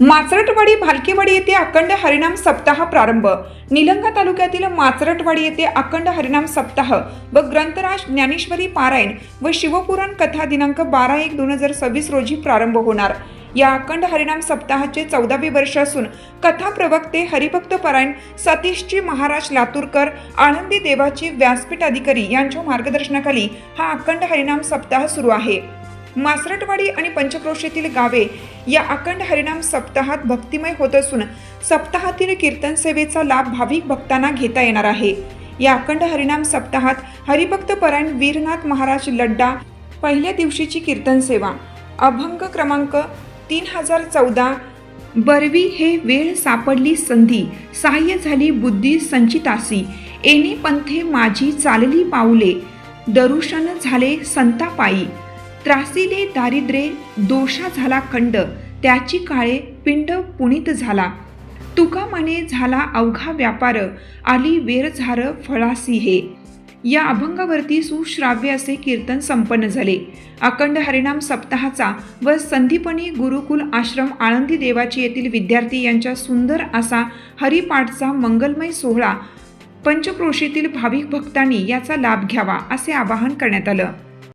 माचरटवाडी भालकेवाडी येथे अखंड हरिनाम सप्ताह प्रारंभ. निलंगा तालुक्यातील माचरटवाडी येथे अखंड हरिनाम सप्ताह व ग्रंथराज ज्ञानेश्वरी पारायण व शिवपुराण कथा दिनांक बारा एक दोन हजार सव्वीस रोजी प्रारंभ होणार. या अखंड हरिनाम सप्ताहाचे चौदावे वर्ष असून कथा प्रवक्ते हरिभक्त परायण सतीशजी महाराज लातूरकर आनंदी देवाची व्यासपीठ अधिकारी यांच्या मार्गदर्शनाखाली हा अखंड हरिनाम सप्ताह सुरू आहे. मासरटवाडी आणि पंचक्रोशीतील गावे या अखंड हरिनाम सप्ताहात भक्तिमय होत असून सप्ताहातील कीर्तन सेवेचा लाभ भाविक भक्तांना घेता येणार आहे. या अखंड हरिनाम सप्ताहात हरिभक्त परायण वीरनाथ महाराज लड्डा पहिल्या दिवशीची कीर्तन सेवा अभंग क्रमांक तीन हजार चौदा बरवी हे वेळ सापडली संधी सहाय्य झाली बुद्धी संचितासी एने पंथे माझी चालली पाऊले दरुशन झाले संतापायी. त्रासिले दारिद्रे दोषा झाला खंड त्याची काळे पिंड पुणित झाला. तुकामाने झाला अवघा व्यापार आली वेरझार फळासी हे. या अभंगावरती सुश्राव्य असे कीर्तन संपन्न झाले. अखंड हरिणाम सप्ताहाचा व संदीपनी गुरुकुल आश्रम आळंदी देवाची येथील विद्यार्थी यांच्या सुंदर असा हरिपाठचा मंगलमय सोहळा पंचक्रोशीतील भाविक भक्तांनी याचा लाभ घ्यावा असे आवाहन करण्यात आलं.